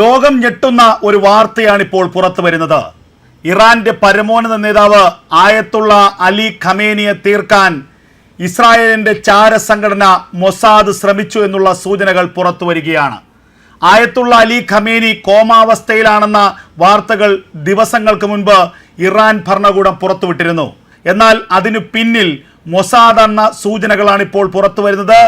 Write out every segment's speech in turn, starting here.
ലോകം ഞെട്ടുന്ന ഒരു വാർത്തയാണ് ഇപ്പോൾ പുറത്തു വരുന്നത്. ഇറാന്റെ പരമോന്നത നേതാവ് ആയത്തുള്ള അലി ഖമേനിയെ തീർക്കാൻ ഇസ്രായേലിന്റെ ചാരസംഘടന മൊസാദ് ശ്രമിച്ചു എന്നുള്ള സൂചനകൾ പുറത്തു വരികയാണ്. ആയത്തുള്ള അലി ഖമേനി കോമാവസ്ഥയിലാണെന്ന വാർത്തകൾ ദിവസങ്ങൾക്ക് മുൻപ് ഇറാൻ ഭരണകൂടം പുറത്തുവിട്ടിരുന്നു. എന്നാൽ അതിനു പിന്നിൽ മൊസാദ് എന്ന സൂചനകളാണ് ഇപ്പോൾ പുറത്തു വരുന്നത്.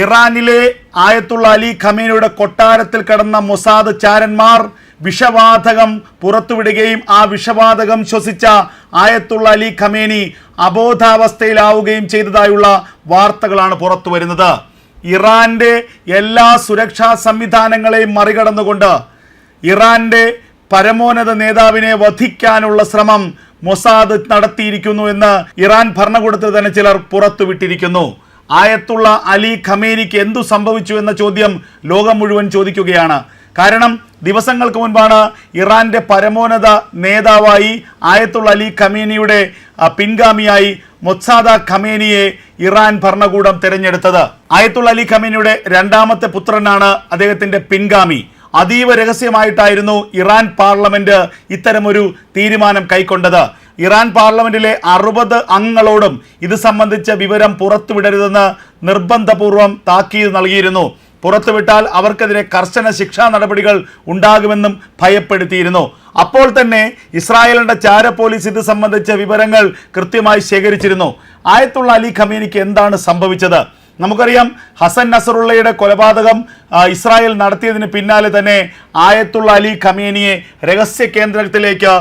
ഇറാനിലെ ആയത്തുള്ള അലി ഖമീനയുടെ കൊട്ടാരത്തിൽ കിടന്ന മൊസാദ് ചാരന്മാർ വിഷവാതകം പുറത്തുവിടുകയും ആ വിഷവാതകം ശ്വസിച്ച ആയത്തുള്ള അലി ഖമേനി അബോധാവസ്ഥയിലാവുകയും ചെയ്തതായുള്ള വാർത്തകളാണ് പുറത്തു വരുന്നത്. ഇറാന്റെ എല്ലാ സുരക്ഷാ സംവിധാനങ്ങളെയും മറികടന്നുകൊണ്ട് ഇറാന്റെ പരമോന്നത നേതാവിനെ വധിക്കാനുള്ള ശ്രമം മൊസാദ് നടത്തിയിരിക്കുന്നു എന്ന് ഇറാൻ ഭരണകൂടത്തിൽ തന്നെ ചിലർ പുറത്തുവിട്ടിരിക്കുന്നു. ആയത്തുള്ള അലി ഖമേനിക്ക് എന്തു സംഭവിച്ചു എന്ന ചോദ്യം ലോകം മുഴുവൻ ചോദിക്കുകയാണ്. കാരണം ദിവസങ്ങൾക്ക് മുൻപാണ് ഇറാന്റെ പരമോന്നത നേതാവായി ആയത്തുള്ള അലി ഖമേനിയുടെ പിൻഗാമിയായി മൊത്സാദ ഖമേനിയെ ഇറാൻ ഭരണകൂടം തിരഞ്ഞെടുത്തത്. ആയത്തുള്ള അലി ഖമേനിയുടെ രണ്ടാമത്തെ പുത്രനാണ് അദ്ദേഹത്തിന്റെ പിൻഗാമി. അതീവ രഹസ്യമായിട്ടായിരുന്നു ഇറാൻ പാർലമെന്റ് ഇത്തരമൊരു തീരുമാനം കൈക്കൊണ്ടത്. ഇറാൻ പാർലമെന്റിലെ അറുപത് അംഗങ്ങളോടും ഇത് സംബന്ധിച്ച വിവരം പുറത്തുവിടരുതെന്ന് നിർബന്ധപൂർവം താക്കീത് നൽകിയിരുന്നു. പുറത്തുവിട്ടാൽ അവർക്കെതിരെ കർശന ശിക്ഷാ നടപടികൾ ഉണ്ടാകുമെന്നും ഭയപ്പെടുത്തിയിരുന്നു. അപ്പോൾ തന്നെ ഇസ്രായേലിന്റെ ചാര പോലീസ് ഇത് സംബന്ധിച്ച വിവരങ്ങൾ കൃത്യമായി ശേഖരിച്ചിരുന്നു. ആയത്തുള്ള അലി ഖമീനിക്ക് എന്താണ് സംഭവിച്ചത്? നമുക്കറിയാം ഹസൻ നസറുള്ളയുടെ കൊലപാതകം ഇസ്രായേൽ നടത്തിയതിന് പിന്നാലെ തന്നെ ആയത്തുള്ള അലി ഖമീനിയെ രഹസ്യ കേന്ദ്രത്തിലേക്ക്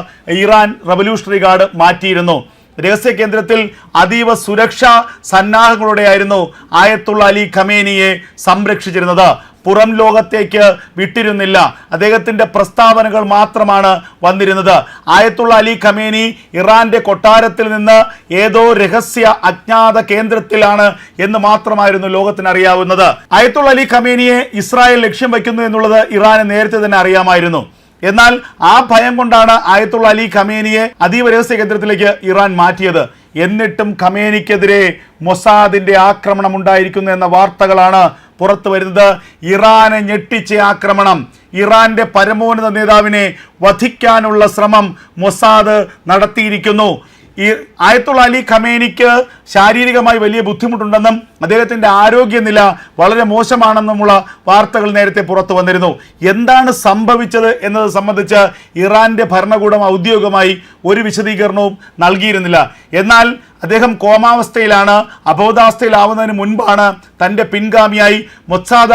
ഇറാൻ റവല്യൂഷണറി ഗാർഡ് മാറ്റിയിരുന്നു. രഹസ്യ കേന്ദ്രത്തിൽ അതീവ സുരക്ഷാ സന്നാഹങ്ങളോടെയായിരുന്നു ആയത്തുള്ള അലി ഖമേനിയെ സംരക്ഷിച്ചിരുന്നത്. പുറം ലോകത്തേക്ക് വിട്ടിരുന്നില്ല. അദ്ദേഹത്തിന്റെ പ്രസ്താവനകൾ മാത്രമാണ് വന്നിരുന്നത്. ആയത്തുള്ള അലി ഖമേനി ഇറാന്റെ കൊട്ടാരത്തിൽ നിന്ന് ഏതോ രഹസ്യ അജ്ഞാത കേന്ദ്രത്തിലാണ് എന്ന് മാത്രമായിരുന്നു ലോകത്തിന് അറിയാവുന്നത് ആയത്തുള്ള അലി ഖമേനിയെ ഇസ്രായേൽ ലക്ഷ്യം വയ്ക്കുന്നു എന്നുള്ളത് ഇറാന് നേരത്തെ തന്നെ അറിയാമായിരുന്നു. എന്നാൽ ആ ഭയം കൊണ്ടാണ് ആയത്തുള്ള അലി ഖമേനിയെ അതീവ രഹസ്യ കേന്ദ്രത്തിലേക്ക് ഇറാൻ മാറ്റിയത്. എന്നിട്ടും ഖമേനിക്കെതിരെ മൊസാദിന്റെ ആക്രമണം ഉണ്ടായിരിക്കുന്നു എന്ന വാർത്തകളാണ് പുറത്തു വരുന്നത് ഇറാനെ ഞെട്ടിച്ച ആക്രമണം. ഇറാന്റെ പരമോന്നത നേതാവിനെ വധിക്കാനുള്ള ശ്രമം മൊസാദ് നടത്തിയിരിക്കുന്നു. ഈ ആയത്തുള്ള അലി ഖമേനിക്ക് ശാരീരികമായി വലിയ ബുദ്ധിമുട്ടുണ്ടെന്നും അദ്ദേഹത്തിന്റെ ആരോഗ്യനില വളരെ മോശമാണെന്നുമുള്ള വാർത്തകൾ നേരത്തെ പുറത്തു വന്നിരുന്നു. എന്താണ് സംഭവിച്ചത് എന്നത് സംബന്ധിച്ച് ഇറാന്റെ ഭരണകൂടം ഔദ്യോഗികമായി ഒരു വിശദീകരണവും നൽകിയിരുന്നില്ല. എന്നാൽ അദ്ദേഹം കോമാവസ്ഥയിലാണ് അബോധാവസ്ഥയിലാവുന്നതിന് മുൻപാണ് തന്റെ പിൻഗാമിയായി മൊസാദ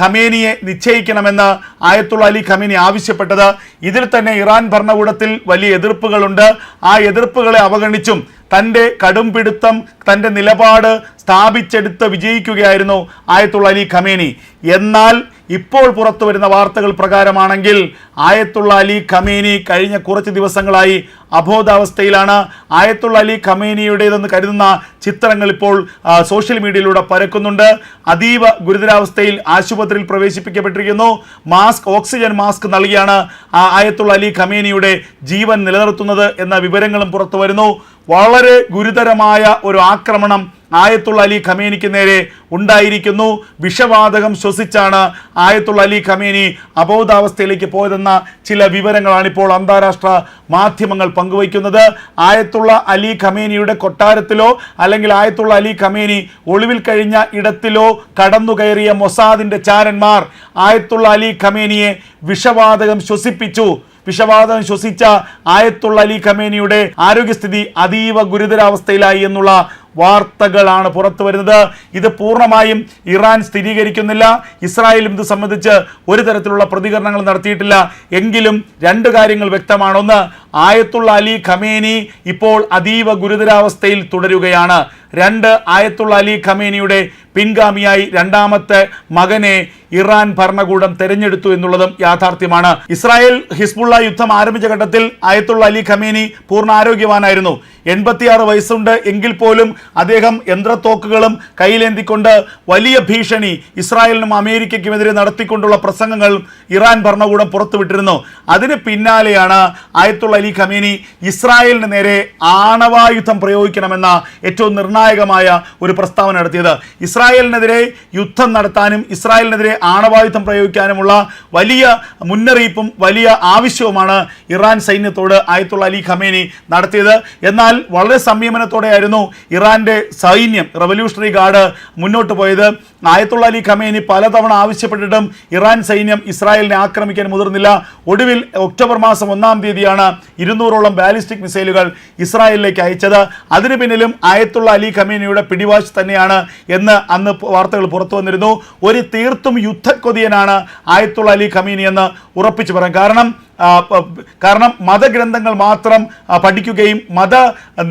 ഖമേനിയെ നിശ്ചയിക്കണമെന്ന് ആയത്തുള്ള അലി ഖമേനി ആവശ്യപ്പെട്ടത്. ഇതിൽ തന്നെ ഇറാൻ ഭരണകൂടത്തിൽ വലിയ എതിർപ്പുകളുണ്ട്. ആ എതിർപ്പുകളെ അവഗണിച്ചും തന്റെ കടുംപിടുത്തം തന്റെ നിലപാട് സ്ഥാപിച്ചെടുത്ത് വിജയിക്കുകയായിരുന്നു ആയത്തുള്ള അലി ഖമേനി. എന്നാൽ ഇപ്പോൾ പുറത്തു വരുന്ന വാർത്തകൾ പ്രകാരമാണെങ്കിൽ ആയത്തുള്ള അലി ഖമേനി കഴിഞ്ഞ കുറച്ച് ദിവസങ്ങളായി അബോധാവസ്ഥയിലാണ്. ആയത്തുള്ള അലി ഖമേനിയുടേതെന്ന് കരുതുന്ന ചിത്രങ്ങൾ ഇപ്പോൾ സോഷ്യൽ മീഡിയയിലൂടെ പരക്കുന്നുണ്ട്. അതീവ ഗുരുതരാവസ്ഥയിൽ ആശുപത്രിയിൽ പ്രവേശിപ്പിക്കപ്പെട്ടിരിക്കുന്നു. മാസ്ക് ഓക്സിജൻ മാസ്ക് നൽകിയാണ് ആയത്തുള്ള അലി ഖമേനിയുടെ ജീവൻ നിലനിർത്തുന്നത് എന്ന വിവരങ്ങളും പുറത്തു വരുന്നു. വളരെ ഗുരുതരമായ ഒരു ആക്രമണം ആയത്തുള്ള അലി ഖമേനിക്ക് നേരെ ഉണ്ടായിരിക്കുന്നു. വിഷവാതകം ശ്വസിച്ചാണ് ആയത്തുള്ള അലി ഖമേനി അബോധാവസ്ഥയിലേക്ക് പോയതെന്ന ചില വിവരങ്ങളാണ് ഇപ്പോൾ അന്താരാഷ്ട്ര മാധ്യമങ്ങൾ പങ്കുവയ്ക്കുന്നത്. ആയത്തുള്ള അലി ഖമേനിയുടെ കൊട്ടാരത്തിലോ അല്ലെങ്കിൽ ആയത്തുള്ള അലി ഖമേനി ഒളിവിൽ കഴിഞ്ഞ ഇടത്തിലോ കടന്നു കയറിയ മൊസാദിന്റെ ചാരന്മാർ ആയത്തുള്ള അലി ഖമേനിയെ വിഷവാതകം ശ്വസിപ്പിച്ചു. വിഷവാതകം ശ്വസിച്ച ആയത്തുള്ള അലി ഖമേനിയുടെ ആരോഗ്യസ്ഥിതി അതീവ ഗുരുതരാവസ്ഥയിലായി എന്നുള്ള വാർത്തകളാണ് പുറത്തു വരുന്നത്. ഇത് പൂർണമായും ഇറാൻ സ്ഥിരീകരിക്കുന്നില്ല. ഇസ്രായേലും ഇത് സംബന്ധിച്ച് ഒരു തരത്തിലുള്ള പ്രതികരണങ്ങൾ നടത്തിയിട്ടില്ല. എങ്കിലും രണ്ട് കാര്യങ്ങൾ വ്യക്തമാണ് ഒന്ന് ആയത്തുള്ള അലി ഖമേനി ഇപ്പോൾ അതീവ ഗുരുതരാവസ്ഥയിൽ തുടരുകയാണ്. രണ്ട് ആയത്തുള്ള അലി ഖമേനിയുടെ പിൻഗാമിയായി രണ്ടാമത്തെ മകനെ ഇറാൻ ഭരണകൂടം തെരഞ്ഞെടുത്തു എന്നുള്ളതും യാഥാർത്ഥ്യമാണ്. ഇസ്രായേൽ ഹിസ്ബുള്ള യുദ്ധം ആരംഭിച്ച ഘട്ടത്തിൽ ആയത്തുള്ള അലി ഖമേനി പൂർണ ആരോഗ്യവാനായിരുന്നു എൺപത്തിയാറ് വയസ്സുണ്ട് എങ്കിൽ പോലും അദ്ദേഹം യന്ത്രത്തോക്കുകളും കയ്യിലേന്തിക്കൊണ്ട് വലിയ ഭീഷണി ഇസ്രായേലിനും അമേരിക്കയ്ക്കുമെതിരെ നടത്തിക്കൊണ്ടുള്ള പ്രസംഗങ്ങൾ ഇറാൻ ഭരണകൂടം പുറത്തുവിട്ടിരുന്നു. അതിന് പിന്നാലെയാണ് ആയത്തുള്ള അലി ഖമേനി ഇസ്രായേലിന് നേരെ ആണവായുധം പ്രയോഗിക്കണമെന്ന ഏറ്റവും നിർണായകമായ ഒരു പ്രസ്താവന നടത്തിയത്. ഇസ്രായേലിനെതിരെ യുദ്ധം നടത്താനും ഇസ്രായേലിനെതിരെ ആണവായുധം പ്രയോഗിക്കാനുമുള്ള വലിയ മുന്നറിയിപ്പും വലിയ ആവശ്യവുമാണ് ഇറാൻ സൈന്യത്തോട് ആയത്തുള്ള അലി ഖമേനി നടത്തിയത്. എന്നാൽ വളരെ സംയമനത്തോടെയായിരുന്നു ഇറാന്റെ സൈന്യം റവല്യൂഷണറി ഗാർഡ് മുന്നോട്ട് പോയത്. ആയത്തുള്ള അലി ഖമേനി പലതവണ ആവശ്യപ്പെട്ടിട്ടും ഇറാൻ സൈന്യം ഇസ്രായേലിനെ ആക്രമിക്കാൻ മുതിർന്നില്ല. ഒടുവിൽ ഒക്ടോബർ മാസം ഒന്നാം തീയതിയാണ് ഇരുന്നൂറോളം ബാലിസ്റ്റിക് മിസൈലുകൾ ഇസ്രായേലിലേക്ക് അയച്ചത്. അതിനു പിന്നിലും ആയത്തുള്ള അലി ഖമേനിയുടെ പിടിവാശി തന്നെയാണ് എന്ന് അന്ന് വാർത്തകൾ പുറത്തു വന്നിരുന്നു. ഒരു തീർത്തും യുദ്ധക്കൊതിയനാണ് ആയത്തുള്ള അലി ഖമീനി എന്ന് ഉറപ്പിച്ചു പറയാം. കാരണം കാരണം മതഗ്രന്ഥങ്ങൾ മാത്രം പഠിക്കുകയും മത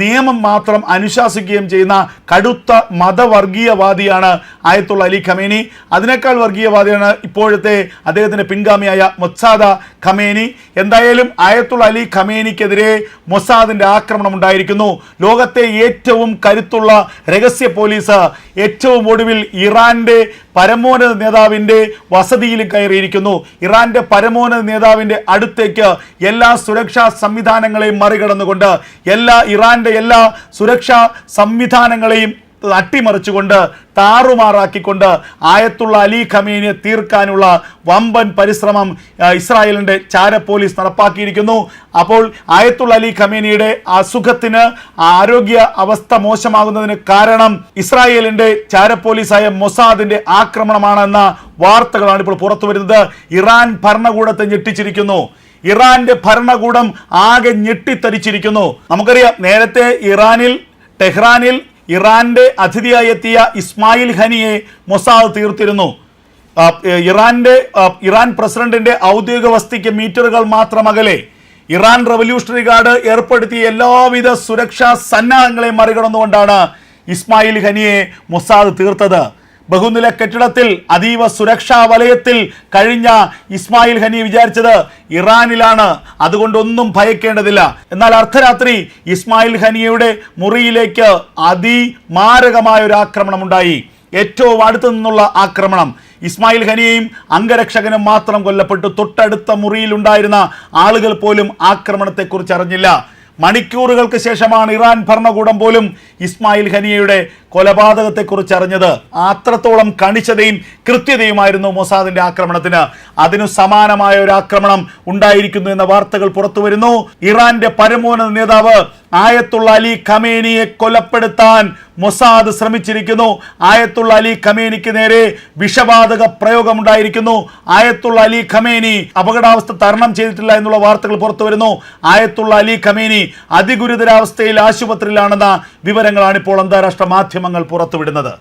നിയമം മാത്രം അനുശാസിക്കുകയും ചെയ്യുന്ന കടുത്ത മതവർഗീയവാദിയാണ് ആയത്തുള്ള അലി ഖമേനി. അതിനേക്കാൾ വർഗീയവാദിയാണ് ഇപ്പോഴത്തെ അദ്ദേഹത്തിന്റെ പിൻഗാമിയായ മൊസാദ ഖമേനി. എന്തായാലും ആയത്തുള്ള അലി ഖമേനിക്കെതിരെ മൊസാദിന്റെ ആക്രമണം ഉണ്ടായിരിക്കുന്നു. ലോകത്തെ ഏറ്റവും കരുത്തുള്ള രഹസ്യ പോലീസ് ഏറ്റവും ഒടുവിൽ ഇറാന്റെ പരമോന്നത നേതാവിന്റെ വസതിയിൽ കയറിയിരിക്കുന്നു. ഇറാന്റെ പരമോന്നത നേതാവിന്റെ അടുത്തേക്ക് എല്ലാ സുരക്ഷാ സംവിധാനങ്ങളെയും മറികടന്നുകൊണ്ട് എല്ലാ ഇറാന്റെ എല്ലാ സുരക്ഷാ സംവിധാനങ്ങളെയും അട്ടിമറിച്ചുകൊണ്ട് താറുമാറാക്കിക്കൊണ്ട് ആയത്തുള്ള അലി ഖമീനെ തീർക്കാനുള്ള വമ്പൻ പരിശ്രമം ഇസ്രായേലിന്റെ ചാര പോലീസ് നടപ്പാക്കിയിരിക്കുന്നു. അപ്പോൾ ആയത്തുള്ള അലി ഖമീനിയുടെ അസുഖത്തിന് ആരോഗ്യ അവസ്ഥ മോശമാകുന്നതിന് കാരണം ഇസ്രായേലിന്റെ ചാര പോലീസായ മൊസാദിന്റെ ആക്രമണമാണെന്ന വാർത്തകളാണ് ഇപ്പോൾ പുറത്തു വരുന്നത്. ഇറാൻ ഭരണകൂടത്തെ ഞെട്ടിച്ചിരിക്കുന്നു. ഇറാന്റെ ഭരണകൂടം ആകെ ഞെട്ടിത്തരിച്ചിരിക്കുന്നു. നമുക്കറിയാം നേരത്തെ ഇറാനിൽ ടെഹ്റാനിൽ ഇറാന്റെ അതിഥിയായി എത്തിയ ഇസ്മായിൽ ഖനിയെ മൊസാദ് തീർത്തിരുന്നു. ഇറാന്റെ ഇറാൻ പ്രസിഡന്റിന്റെ ഔദ്യോഗിക വസ്തിക്ക് മീറ്ററുകൾ മാത്രം അകലെ. ഇറാൻ റവല്യൂഷണറി ഗാർഡ് ഏർപ്പെടുത്തിയ എല്ലാവിധ സുരക്ഷാ സന്നാഹങ്ങളെ മറികടന്നുകൊണ്ടാണ് ഇസ്മായിൽ ഖനിയെ മൊസാദ് തീർത്തത്. ബഹുനില കെട്ടിടത്തിൽ അതീവ സുരക്ഷാ വലയത്തിൽ കഴിഞ്ഞ ഇസ്മായിൽ ഹനി വിചാരിച്ചത് ഇറാനിലാണ്. അതുകൊണ്ടൊന്നും ഭയക്കേണ്ടതില്ല. എന്നാൽ അർദ്ധരാത്രി ഇസ്മായിൽ ഹനിയുടെ മുറിയിലേക്ക് അതിമാരകമായ ഒരു ആക്രമണം ഉണ്ടായി ഏറ്റവും അടുത്തു നിന്നുള്ള ആക്രമണം. ഇസ്മായിൽ ഖനിയെയും അംഗരക്ഷകനും മാത്രം കൊല്ലപ്പെട്ടു. തൊട്ടടുത്ത മുറിയിലുണ്ടായിരുന്ന ആളുകൾ പോലും ആക്രമണത്തെക്കുറിച്ച് അറിഞ്ഞില്ല. മണിക്കൂറുകൾക്ക് ശേഷമാണ് ഇറാൻ ഭരണകൂടം പോലും ഇസ്മായിൽ ഖനിയയുടെ കൊലപാതകത്തെക്കുറിച്ച് അറിഞ്ഞത് അത്രത്തോളം കണിച്ചതയും കൃത്യതയുമായിരുന്നു മൊസാദിന്റെ ആക്രമണത്തിന്. അതിനു സമാനമായ ഒരു ആക്രമണം ഉണ്ടായിരിക്കുന്നു എന്ന വാർത്തകൾ പുറത്തു വരുന്നു. ഇറാന്റെ പരമോന്നത നേതാവ് ആയത്തുള്ള അലി ഖമേനിയെ കൊലപ്പെടുത്താൻ മൊസാദ് ശ്രമിച്ചിരിക്കുന്നു. ആയത്തുള്ള അലി ഖമേനിക്ക് നേരെ വിഷവാതക പ്രയോഗമുണ്ടായിരിക്കുന്നു. ആയത്തുള്ള അലി ഖമേനി അപകടാവസ്ഥ തരണം ചെയ്തിട്ടില്ല എന്നുള്ള വാർത്തകൾ പുറത്തു വരുന്നു. ആയത്തുള്ള അലി ഖമേനി അതിഗുരുതരാവസ്ഥയിൽ ആശുപത്രിയിലാണെന്ന വിവരങ്ങളാണ് ഇപ്പോൾ അന്താരാഷ്ട്ര മാധ്യമങ്ങൾ പുറത്തുവിടുന്നത്.